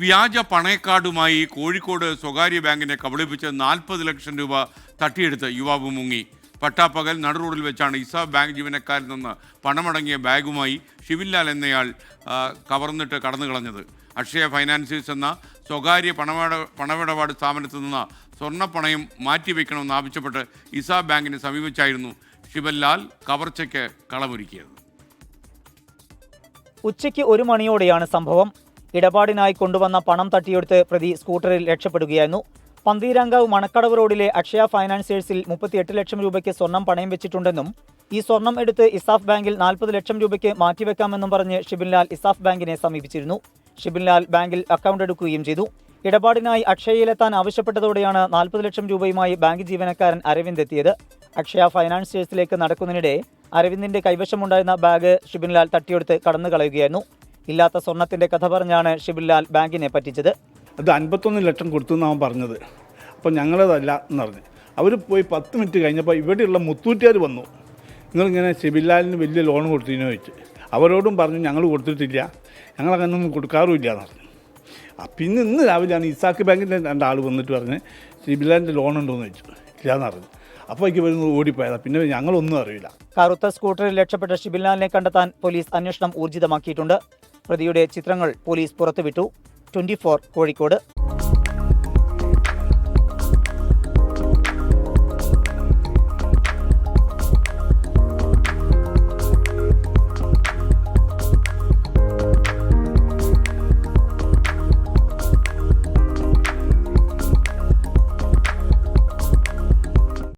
വ്യാജ പണയക്കാർഡുമായി കോഴിക്കോട് സ്വകാര്യ ബാങ്കിനെ കബളിപ്പിച്ച് നാൽപ്പത് ലക്ഷം രൂപ തട്ടിയെടുത്ത് യുവാവ് മുങ്ങി. പട്ടാപ്പകൽ നടുറോഡിൽ വെച്ചാണ് ഇസ ബാങ്ക് ജീവനക്കാരിൽ നിന്ന് പണമടങ്ങിയ ബാഗുമായി ഷിവിൻലാൽ എന്നയാൾ കവർന്നിട്ട് കടന്നു കളഞ്ഞത് അക്ഷയ ഫൈനാൻസേഴ്സ് എന്ന സ്വകാര്യ പണമിട പണമിടപാട് സ്ഥാപനത്തിൽ നിന്ന് സ്വർണപ്പണയം മാറ്റിവെക്കണമെന്ന് ആവശ്യപ്പെട്ട് ഇസ ബാങ്കിനെ സമീപിച്ചായിരുന്നു ശിവൻലാൽ കവർച്ചയ്ക്ക് കളമൊരുക്കിയത്. ഉച്ചയ്ക്ക് ഒരു മണിയോടെയാണ് സംഭവം. ഇടപാടിനായി കൊണ്ടുവന്ന പണം തട്ടിയെടുത്ത് പ്രതി സ്കൂട്ടറിൽ രക്ഷപ്പെടുകയായിരുന്നു. പന്തീരാങ്കാവ് മണക്കടവ് റോഡിലെ അക്ഷയ ഫൈനാൻസേഴ്സിൽ മുപ്പത്തിയെട്ട് ലക്ഷം രൂപയ്ക്ക് സ്വർണം പണയം വെച്ചിട്ടുണ്ടെന്നും ഈ സ്വർണം എടുത്ത് ഇസാഫ് ബാങ്കിൽ നാൽപ്പത് ലക്ഷം രൂപയ്ക്ക് മാറ്റിവെക്കാമെന്നും പറഞ്ഞ് ഷിബിൻലാൽ ഇസാഫ് ബാങ്കിനെ സമീപിച്ചിരുന്നു. ഷിബിൻലാൽ ബാങ്കിൽ അക്കൗണ്ട് എടുക്കുകയും ചെയ്തു. ഇടപാടിനായി അക്ഷയയിലെത്താൻ ആവശ്യപ്പെട്ടതോടെയാണ് നാൽപ്പത് ലക്ഷം രൂപയുമായി ബാങ്ക് ജീവനക്കാരൻ അരവിന്ദ് എത്തിയത്. അക്ഷയ ഫൈനാൻസേഴ്സിലേക്ക് നടക്കുന്നതിനിടെ അരവിന്ദിന്റെ കൈവശമുണ്ടായിരുന്ന ബാഗ് ഷിബിൻലാൽ തട്ടിയെടുത്ത് കടന്നു കളയുകയായിരുന്നു ഇല്ലാത്ത സ്വർണത്തിന്റെ കഥ പറഞ്ഞാണ് ഷിബിൻലാൽ ബാങ്കിനെ പറ്റിച്ചത്. അത് അൻപത്തൊന്ന് ലക്ഷം കൊടുത്തു എന്നാണ് അവൻ പറഞ്ഞത്. അപ്പോൾ ഞങ്ങളതല്ല എന്ന് പറഞ്ഞു. അവർ പോയി പത്ത് മിനിറ്റ് കഴിഞ്ഞപ്പോൾ ഇവിടെയുള്ള മുത്തൂറ്റുകാർ വന്നു. നിങ്ങളിങ്ങനെ സിബിലാലിന് വലിയ ലോൺ കൊടുത്തിനോ ചോദിച്ചു. അവരോടും പറഞ്ഞു ഞങ്ങൾ കൊടുത്തിട്ടില്ല. ഞങ്ങളങ്ങനൊന്നും കൊടുക്കാറുമില്ല എന്ന് പറഞ്ഞു. പിന്നെ ഇന്ന് രാവിലെയാണ് ഇസാക്ക് ബാങ്കിന്റെ രണ്ടാൾ വന്നിട്ട് പറഞ്ഞ് ഷിബിലാലിന്റെ ലോൺ ഉണ്ടോ എന്ന് ചോദിച്ചു ഇല്ലയെന്ന് പറഞ്ഞു. അപ്പോൾ എനിക്ക് വരുന്നത് ഓടിപ്പോയതാണ് പിന്നെ ഞങ്ങളൊന്നും അറിയില്ല. കറുത്ത സ്കൂട്ടറിൽ രക്ഷപ്പെട്ട ഷിബിൻലാലിനെ കണ്ടെത്താൻ പോലീസ് അന്വേഷണം ഊർജിതമാക്കിയിട്ടുണ്ട്. പ്രതിയുടെ ചിത്രങ്ങൾ പോലീസ് പുറത്തുവിട്ടു. ട്വന്റി കോഴിക്കോട്.